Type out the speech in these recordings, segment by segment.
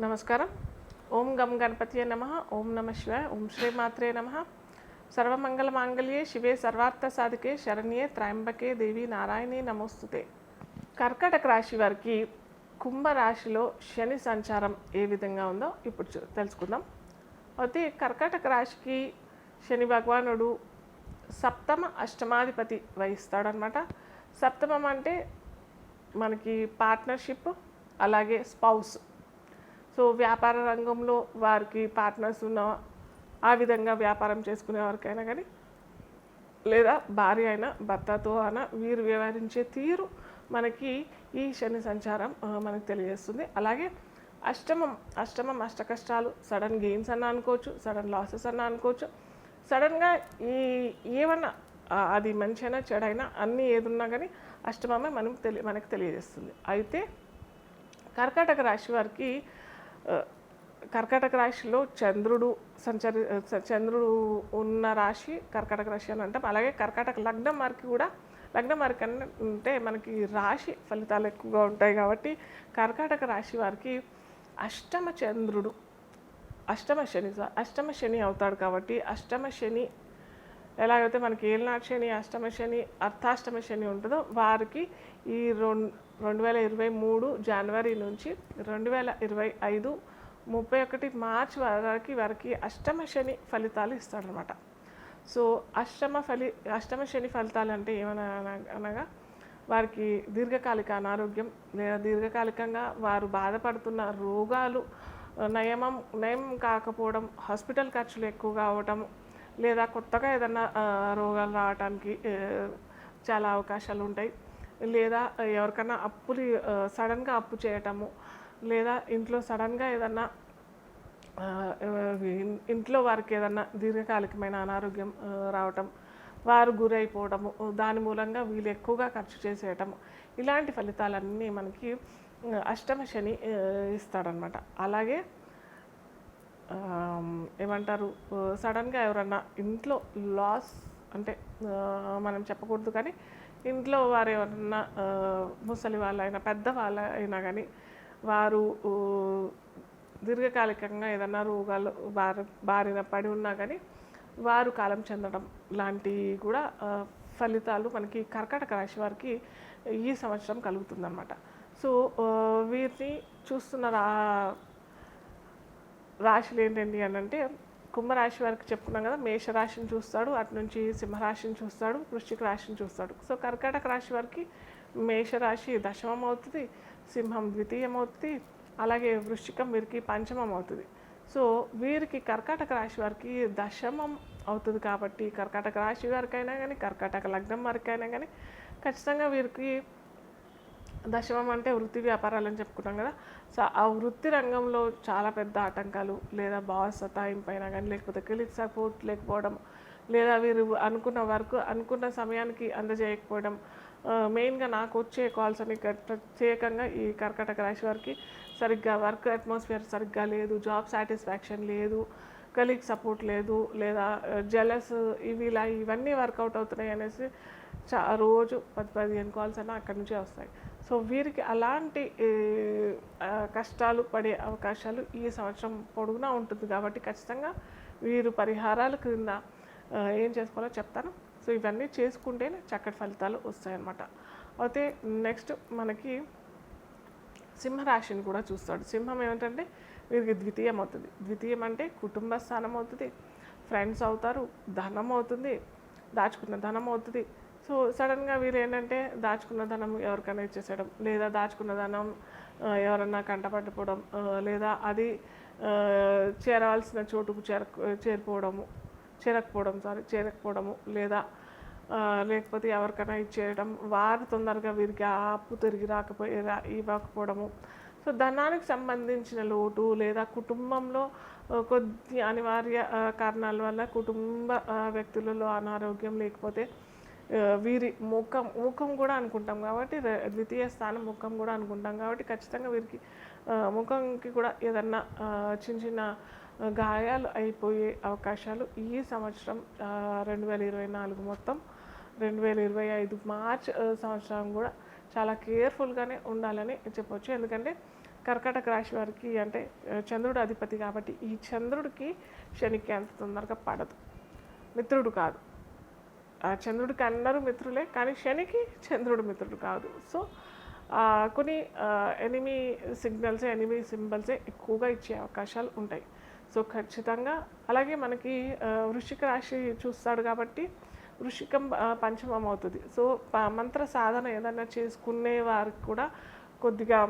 నమస్కారం. ఓం గం గణపతియే నమ. ఓం నమ శివాయ. ఓం శ్రీ మాత్రే నమ. సర్వమంగళ మాంగళ్యే శివే సర్వార్థ సాధికే శరణ్యే త్రయంబకే దేవి నారాయణి నమోస్తుతే. కర్కటక రాశి వారికి కుంభరాశిలో శని సంచారం ఏ విధంగా ఉందో ఇప్పుడు చూ- తెలుసుకుందాం. అయితే కర్కటక రాశికి శని భగవానుడు సప్తమ అష్టమాధిపతి వహిస్తాడనమాట సప్తమం అంటే మనకి పార్ట్నర్షిప్ అలాగే స్పౌస్. సో వ్యాపార రంగంలో వారికి పార్ట్నర్స్ ఉన్న ఆ విధంగా వ్యాపారం చేసుకునే వారికైనా కానీ లేదా భార్య అయినా భర్తతో అయినా వీరు వ్యవహరించే తీరు మనకి ఈ శని సంచారం మనకు తెలియజేస్తుంది. అలాగే అష్టమం అష్టమం అష్ట కష్టాలు సడన్ గెయిన్స్ అన్న అనుకోవచ్చు సడన్ లాసెస్ అన్న అనుకోవచ్చు. సడన్గా ఈ ఏమన్నా అది మంచి అయినా చెడైనా అన్నీ ఏదున్నా కానీ అష్టమమే మనం తెలియ మనకు తెలియజేస్తుంది. అయితే కర్కాటక రాశి వారికి కర్కాటక రాశిలో చంద్రుడు సంచరి చంద్రుడు ఉన్న రాశి కర్కాటక రాశి అని అంటాం. అలాగే కర్కాటక లగ్నం వారికి కూడా లగ్నం వారికి అన్న- అంటే మనకి రాశి ఫలితాలు ఎక్కువగా ఉంటాయి కాబట్టి కర్కాటక రాశి వారికి అష్టమ చంద్రుడు అష్టమ శని స- అష్టమ శని అవుతాడు కాబట్టి అష్టమ శని ఎలాగైతే మనకి ఏలినాడు శని అష్టమ శని అర్థాష్టమ శని ఉంటుందో వారికి ఈ రెండు రెండు వేల ఇరవై మూడు జనవరి నుంచి రెండు వేల ఇరవై ఐదు ముప్పై ఒకటి మార్చ్ వరకు వారికి అష్టమ శని ఫలితాలు ఇస్తాడనమాట సో అష్టమ ఫలి అష్టమ శని ఫలితాలు అంటే ఏమన్నా అనగా వారికి దీర్ఘకాలిక అనారోగ్యం లేదా దీర్ఘకాలికంగా వారు బాధపడుతున్న రోగాలు నయమం నయం కాకపోవడం హాస్పిటల్ ఖర్చులు ఎక్కువగా అవటం లేదా కొత్తగా ఏదన్నా రోగాలు రావడానికి చాలా అవకాశాలు ఉంటాయి. లేదా ఎవరికైనా అప్పులు సడన్గా అప్పు చేయటము లేదా ఇంట్లో సడన్గా ఏదన్నా ఇంట్లో వారికి ఏదన్నా దీర్ఘకాలికమైన అనారోగ్యం రావటం వారు గురైపోవడము దాని మూలంగా వీళ్ళు ఎక్కువగా ఖర్చు చేసేయటము ఇలాంటి ఫలితాలన్నీ మనకి అష్టమ శని ఇస్తాడనమాట అలాగే ఏమంటారు సడన్గా ఎవరన్నా ఇంట్లో లాస్ అంటే మనం చెప్పకూడదు కానీ ఇంట్లో వారు ఎవరన్నా ముసలి వాళ్ళైనా పెద్ద వాళ్ళ అయినా కానీ వారు దీర్ఘకాలికంగా ఏదన్నా రోగాలు బారి బారిన పడి ఉన్నా కానీ వారు కాలం చెందడం లాంటివి కూడా ఫలితాలు మనకి కర్కాటక రాశి వారికి ఈ సంవత్సరం కలుగుతుందన్నమాట. సో వీరిని చూస్తున్న రా రాశులు ఏంటండి అని అంటే కుంభరాశి వారికి చెప్పుకున్నాం కదా మేషరాశిని చూస్తాడు అటు నుంచి సింహరాశిని చూస్తాడు వృశ్చిక రాశిని చూస్తాడు. సో కర్కాటక రాశి వారికి మేషరాశి దశమం అవుతుంది సింహం ద్వితీయం అవుతుంది అలాగే వృశ్చికం వీరికి పంచమం అవుతుంది. సో వీరికి కర్కాటక రాశి వారికి దశమం అవుతుంది కాబట్టి కర్కాటక రాశి వారికైనా కానీ కర్కాటక లగ్నం వారికైనా కానీ ఖచ్చితంగా వీరికి దశమం అంటే వృత్తి వ్యాపారాలు అని చెప్పుకున్నాం కదా. సో ఆ వృత్తి రంగంలో చాలా పెద్ద ఆటంకాలు లేదా బాస్ సతాయింపైనా కానీ లేకపోతే క్లిక్ సపోర్ట్ లేకపోవడం లేదా వీరు అనుకున్న వర్క్ అనుకున్న సమయానికి అందజేయకపోవడం మెయిన్గా నాకు వచ్చే కాల్స్ అని ప్రత్యేకంగా ఈ కర్కటక రాశి వారికి సరిగ్గా వర్క్ అట్మాస్ఫియర్ సరిగ్గా లేదు జాబ్ సాటిస్ఫాక్షన్ లేదు కలీగ్ సపోర్ట్ లేదు లేదా జెలస్ ఇవి ఇలా ఇవన్నీ వర్కౌట్ అవుతున్నాయి అనేసి చా రోజు పది పదిహేను కాల్స్ అయినా అక్కడి నుంచే వస్తాయి. సో వీరికి అలాంటి కష్టాలు పడే అవకాశాలు ఈ సంవత్సరం పొడుగునా ఉంటుంది కాబట్టి ఖచ్చితంగా వీరు పరిహారాల క్రింద ఏం చేసుకోవాలో చెప్తాను. సో ఇవన్నీ చేసుకుంటేనే చక్కటి ఫలితాలు వస్తాయన్నమాట. అయితే నెక్స్ట్ మనకి సింహరాశిని కూడా చూస్తాడు. సింహం ఏమిటంటే వీరికి ద్వితీయం అవుతుంది. ద్వితీయం అంటే కుటుంబ స్థానం అవుతుంది ఫ్రెండ్స్ అవుతారు ధనం అవుతుంది దాచుకున్న ధనం అవుతుంది సో సడన్గా వీరు ఏంటంటే దాచుకున్న ధనం ఎవరికైనా ఇచ్చేసేయడం లేదా దాచుకున్న ధనం ఎవరన్నా కంటపడిపోవడం లేదా అది చేరవలసిన చోటుకు చేర చేరిపోవడము చేరకపోవడం సారీ చేరకపోవడము లేదా లేకపోతే ఎవరికైనా ఇచ్చేయడం వారు తొందరగా వీరికి ఆ అప్పు తిరిగి రాకపోయి రా- ఇవ్వకపోవడము. సో ధనానికి సంబంధించిన లోటు లేదా కుటుంబంలో కొద్ది అనివార్య కారణాల వల్ల కుటుంబ వ్యక్తులలో అనారోగ్యం లేకపోతే వీరి ముఖం ముఖం కూడా అనుకుంటాం కాబట్టి ద్వితీయ స్థానం ముఖం కూడా అనుకుంటాం కాబట్టి ఖచ్చితంగా వీరికి ముఖంకి కూడా ఏదన్నా చిన్న చిన్న గాయాలు అయిపోయే అవకాశాలు ఈ సంవత్సరం రెండు వేల ఇరవై నాలుగు మొత్తం రెండు వేల ఇరవై ఐదు మార్చ్ సంవత్సరం కూడా చాలా కేర్ఫుల్గానే ఉండాలని చెప్పొచ్చు. ఎందుకంటే కర్కాటక రాశి వారికి అంటే చంద్రుడు అధిపతి కాబట్టి ఈ చంద్రుడికి శనికి అంత తొందరగా పడదు. మిత్రుడు కాదు. చంద్రుడికి అందరూ మిత్రులే కానీ శనికి చంద్రుడు మిత్రుడు కాదు. సో కొన్ని ఎనిమి సిగ్నల్స్ ఎనిమి సింబల్సే ఎక్కువగా ఇచ్చే అవకాశాలు ఉంటాయి. సో ఖచ్చితంగా అలాగే మనకి వృషిక రాశి చూస్తాడు కాబట్టి వృషికం పంచమం అవుతుంది. సో మంత్ర సాధన ఏదైనా చేసుకునే వారికి కూడా కొద్దిగా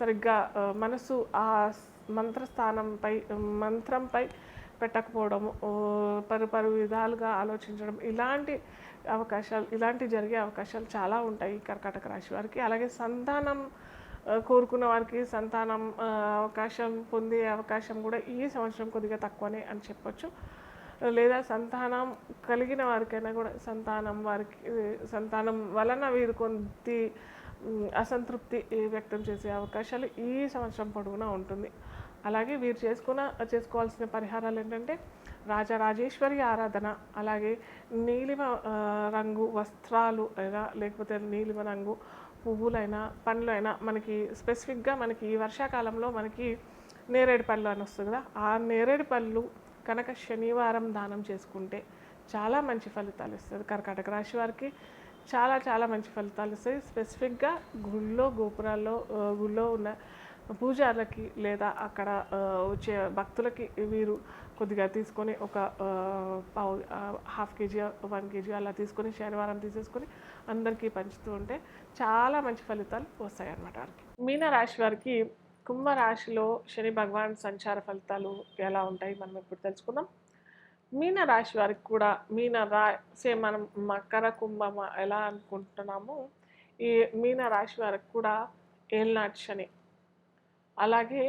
సరిగ్గా మనసు ఆ మంత్రస్థానంపై మంత్రంపై పెట్టకపోవడము పరు పరు విధాలుగా ఆలోచించడం ఇలాంటి అవకాశాలు ఇలాంటి జరిగే అవకాశాలు చాలా ఉంటాయి కర్కటక కర్కాటక రాశి వారికి. అలాగే సంతానం కోరుకున్న వారికి సంతానం అవకాశం పొందే అవకాశం కూడా ఈ సంవత్సరం కొద్దిగా తక్కువనే అని చెప్పొచ్చు. లేదా సంతానం కలిగిన వారికైనా కూడా సంతానం వారికి సంతానం వలన వీరు కొద్ది అసంతృప్తి వ్యక్తం చేసే అవకాశాలు ఈ సంవత్సరం పొడవునా ఉంటుంది. అలాగే వీరు చేసుకున్న చేసుకోవాల్సిన పరిహారాలు ఏంటంటే రాజరాజేశ్వరి ఆరాధన అలాగే నీలిమ రంగు వస్త్రాలు అయినా లేకపోతే నీలిమ రంగు పువ్వులైనా పండ్లైనా మనకి స్పెసిఫిక్గా మనకి ఈ వర్షాకాలంలో మనకి నేరేడు పళ్ళు అని వస్తుంది కదా ఆ నేరేడు పళ్ళు కనుక శనివారం దానం చేసుకుంటే చాలా మంచి ఫలితాలు ఇస్తుంది. కర్కాటక రాశి వారికి చాలా చాలా మంచి ఫలితాలు ఇస్తాయి. స్పెసిఫిక్గా గుళ్ళో గోపురాల్లో గుళ్ళో ఉన్న పూజార్లకి లేదా అక్కడ వచ్చే భక్తులకి వీరు కొద్దిగా తీసుకొని ఒక పావు హాఫ్ కేజీ వన్ కేజీ అలా తీసుకొని శనివారం తీసేసుకొని అందరికీ పంచుతూ ఉంటే చాలా మంచి ఫలితాలు వస్తాయి అన్నమాట వారికి మీన రాశి వారికి కుంభ రాశిలో శని భగవాన్ సంచార ఫలితాలు ఎలా ఉంటాయి మనం ఇప్పుడు తెలుసుకుందాం. మీన రాశి వారికి కూడా మీన రా సేమ్ మనం మకర కుంభం ఎలా అనుకుంటున్నామో ఈ మీన రాశి వారికి కూడా ఏళ్ళనాటి శని అలాగే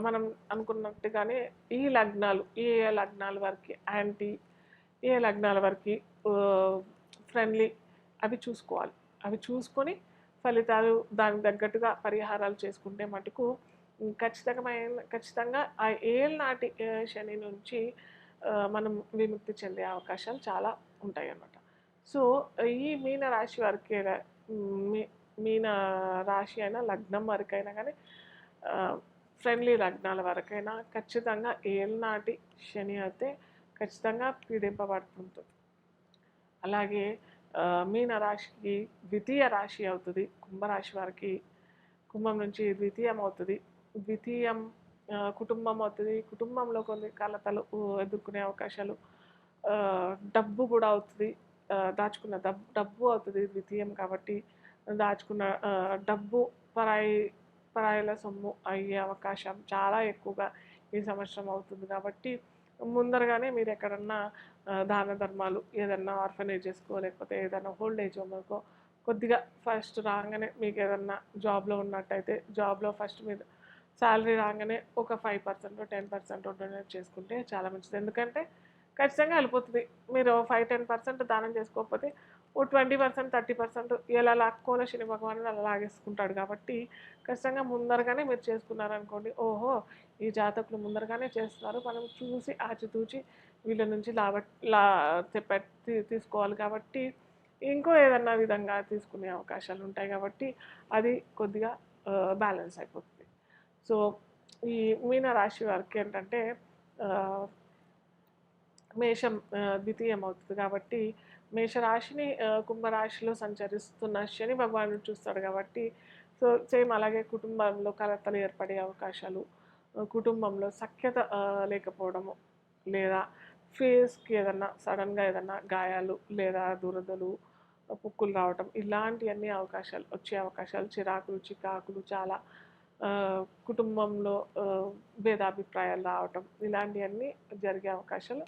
మనం అనుకున్నట్టుగానే ఈ లగ్నాలు ఏ ఏ లగ్నాల వరకు యాంటీ ఏ లగ్నాల వరకు ఫ్రెండ్లీ అవి చూసుకోవాలి. అవి చూసుకొని ఫలితాలు దానికి తగ్గట్టుగా పరిహారాలు చేసుకుంటే మటుకు ఖచ్చితమైన ఖచ్చితంగా ఆ ఏళ్ళనాటి ఆ, శని నుంచి మనం విముక్తి చెందే అవకాశాలు చాలా ఉంటాయి అన్నమాట సో ఈ మీన రాశి వరకే మీ మీన రాశి అయినా లగ్నం వరకైనా కానీ ఫ్రెండ్లీ లగ్నాల వరకైనా ఖచ్చితంగా ఏళ్ళనాటి శని అయితే ఖచ్చితంగా పీడింపబడుతుంటుంది. అలాగే మీన రాశికి ద్వితీయ రాశి అవుతుంది కుంభరాశి వారికి కుంభం నుంచి ద్వితీయం అవుతుంది. ద్వితీయం కుటుంబం అవుతుంది. కుటుంబంలో కొన్ని కలతలు ఎదుర్కొనే అవకాశాలు డబ్బు కూడా అవుతుంది. దాచుకున్న డబ్బు డబ్బు అవుతుంది ద్వితీయం కాబట్టి దాచుకున్న డబ్బు పరాయి పరాయిల సొమ్ము అయ్యే అవకాశం చాలా ఎక్కువగా ఈ సంవత్సరం అవుతుంది. కాబట్టి ముందరగానే మీరు ఎక్కడన్నా దాన ధర్మాలు ఏదన్నా ఆర్ఫనేజెస్కో లేకపోతే ఏదైనా ఓల్డ్ ఏజ్ హోమ్కో కొద్దిగా ఫస్ట్ రాగానే మీకు ఏదన్నా జాబ్లో ఉన్నట్టయితే జాబ్లో ఫస్ట్ మీరు శాలరీ రాగానే ఒక five percent ten percent donate చేసుకుంటే చాలా మంచిది. ఎందుకంటే ఖచ్చితంగా వెళ్ళిపోతుంది. మీరు ఫైవ్ టెన్ పర్సెంట్ దానం చేసుకోకపోతే ఓ ట్వంటీ పర్సెంట్ థర్టీ పర్సెంట్ ఎలా లాక్కోలే శని భగవానుడు అలా లాగేసుకుంటాడు కాబట్టి ఖచ్చితంగా ముందరగానే మీరు చేసుకున్నారనుకోండి ఓహో ఈ జాతకులు ముందరగానే చేస్తున్నారు. మనం చూసి ఆచితూచి వీళ్ళ నుంచి లాభ లా తీసుకోవాలి కాబట్టి ఇంకో ఏదన్నా విధంగా తీసుకునే అవకాశాలు ఉంటాయి కాబట్టి అది కొద్దిగా బ్యాలెన్స్ అయిపోతుంది. సో ఈ మీన రాశి వారికి ఏంటంటే మేషం ద్వితీయం అవుతుంది కాబట్టి మేషరాశిని కుంభరాశిలో సంచరిస్తున్న శని భగవానుడు చూస్తాడు కాబట్టి సో సేమ్ అలాగే కుటుంబంలో కలతలు ఏర్పడే అవకాశాలు కుటుంబంలో సఖ్యత లేకపోవడము లేదా ఫేస్కి ఏదన్నా సడన్గా ఏదన్నా గాయాలు లేదా దురదలు పుక్కులు రావటం ఇలాంటివన్నీ అవకాశాలు వచ్చే అవకాశాలు చిరాకులు చికాకులు చాలా కుటుంబంలో భేదాభిప్రాయాలు రావటం ఇలాంటివన్నీ జరిగే అవకాశాలు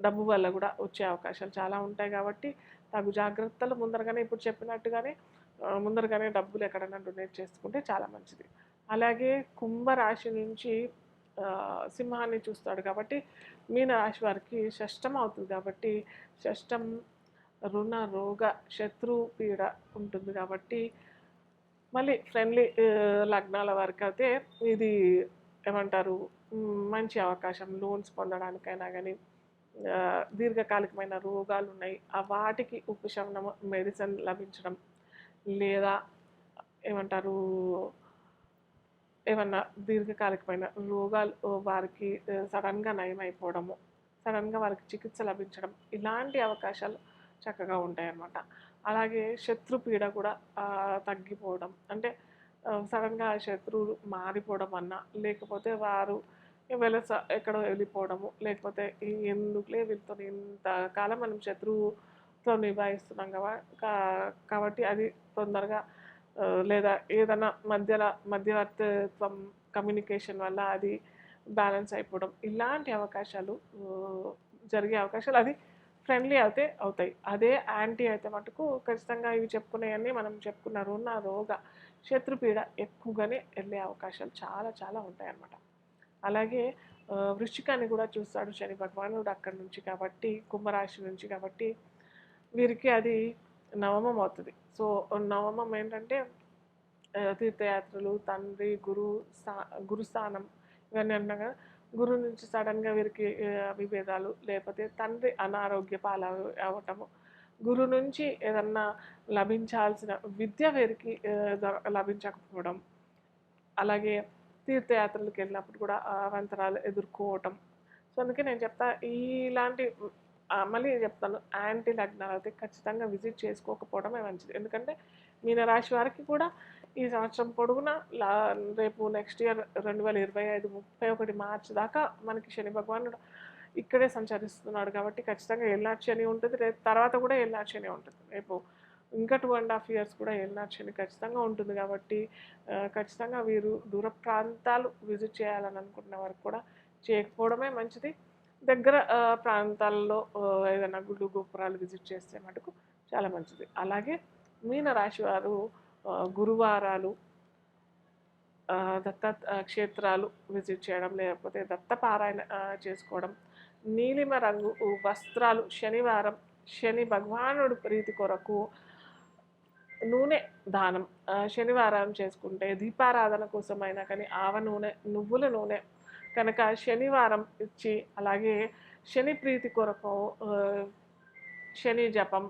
డబ్బు వల్ల కూడా వచ్చే అవకాశాలు చాలా ఉంటాయి కాబట్టి తగు జాగ్రత్తలు ముందరగానే ఇప్పుడు చెప్పినట్టుగానే ముందరగానే డబ్బులు ఎక్కడైనా డొనేట్ చేసుకుంటే చాలా మంచిది. అలాగే కుంభరాశి నుంచి సింహాన్ని చూస్తాడు కాబట్టి మీన రాశి వారికి షష్టం అవుతుంది కాబట్టి షష్టం రుణ రోగ శత్రు పీడ ఉంటుంది కాబట్టి మళ్ళీ ఫ్రెండ్లీ లగ్నాల వరకు అయితే ఇది ఏమంటారు మంచి అవకాశం. లోన్స్ పొందడానికైనా కానీ దీర్ఘకాలికమైన రోగాలు ఉన్నాయి ఆ వాటికి ఉపశమనం మెడిసిన్ లభించడం లేదా ఏమంటారు ఏమన్నా దీర్ఘకాలికమైన రోగాలు వారికి సడన్గా నయం అయిపోవడము సడన్గా వారికి చికిత్స లభించడం ఇలాంటి అవకాశాలు చక్కగా ఉంటాయి అన్నమాట అలాగే శత్రుపీడ కూడా తగ్గిపోవడం. అంటే సడన్గా శత్రువులు మారిపోవడం అన్నా లేకపోతే వారు వెలస ఎక్కడో వెళ్ళిపోవడము. లేకపోతే ఈ ఎందుకులే వీళ్ళతో ఇంతకాలం మనం శత్రువుతో నిభాయిస్తున్నాం కదా. కా- కాబట్టి అది తొందరగా లేదా ఏదైనా మధ్యలో మధ్యవర్తిత్వం కమ్యూనికేషన్ వల్ల అది బ్యాలెన్స్ అయిపోవడం. ఇలాంటి అవకాశాలు జరిగే అవకాశాలు అది ఫ్రెండ్లీ అయితే అవుతాయి. అదే యాంటీ అయితే మటుకు ఖచ్చితంగా ఇవి చెప్పుకునేవన్నీ మనం చెప్పుకున్న రుణ రోగ శత్రుపీడ ఎక్కువగానే వెళ్ళే అవకాశాలు చాలా చాలా ఉంటాయి అన్నమాట అలాగే వృష్టికాన్ని వృశ్చికాన్ని కూడా చూస్తాడు శని భగవానుడు అక్కడి నుంచి కాబట్టి కుంభరాశి నుంచి కాబట్టి వీరికి అది నవమం అవుతుంది సో నవమం ఏంటంటే తీర్థయాత్రలు తండ్రి గురు స్థా గురుస్థానం ఇవన్నీ అన్నగా గురు నుంచి సడన్గా వీరికి విభేదాలు లేకపోతే తండ్రి అనారోగ్య పాల అవ్వటము గురు నుంచి ఏదన్నా లభించాల్సిన విద్య వీరికి లభించకపోవడం అలాగే తీర్థయాత్రలకు వెళ్ళినప్పుడు కూడా అవంతరాలు ఎదుర్కోవటం. సో అందుకే నేను చెప్తా ఇలాంటి మళ్ళీ చెప్తాను యాంటీ లగ్నాలు అయితే ఖచ్చితంగా విజిట్ చేసుకోకపోవడమే మంచిది. ఎందుకంటే మీనరాశి వారికి కూడా ఈ సంవత్సరం పొడుగున లా రేపు నెక్స్ట్ ఇయర్ రెండు వేల ఇరవై ఐదు ముప్పై ఒకటి మార్చి దాకా మనకి శని భగవానుడు ఇక్కడే సంచరిస్తున్నాడు కాబట్టి ఖచ్చితంగా ఎల్లార్చి అని ఉంటుంది రేపు తర్వాత కూడా ఎల్లార్చి అని ఉంటుంది. రేపు ఇంకా టూ అండ్ హాఫ్ ఇయర్స్ కూడా ఏళ్ళనాటి ఖచ్చితంగా ఉంటుంది కాబట్టి ఖచ్చితంగా వీరు దూర ప్రాంతాలు విజిట్ చేయాలని అనుకుంటున్న వారికి కూడా చేయకపోవడమే మంచిది. దగ్గర ప్రాంతాల్లో ఏదైనా గుళ్ళు గోపురాలు విజిట్ చేస్తే మటుకు చాలా మంచిది. అలాగే మీన రాశి వారు గురువారాలు దత్త క్షేత్రాలు విజిట్ చేయడం లేకపోతే దత్తపారాయణ చేసుకోవడం నీలిమ రంగు వస్త్రాలు శనివారం శని భగవానుడు ప్రీతి కొరకు నూనె దానం శనివారం చేసుకుంటే దీపారాధన కోసమైనా కానీ ఆవ నూనె నువ్వుల నూనె కనుక శనివారం ఇచ్చి అలాగే శని ప్రీతి కొరకు శని జపం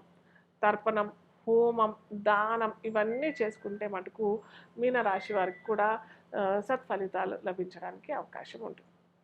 తర్పణం హోమం దానం ఇవన్నీ చేసుకుంటే మటుకు మీన రాశి వారికి కూడా సత్ఫలితాలు లభించడానికి అవకాశం ఉంటుంది.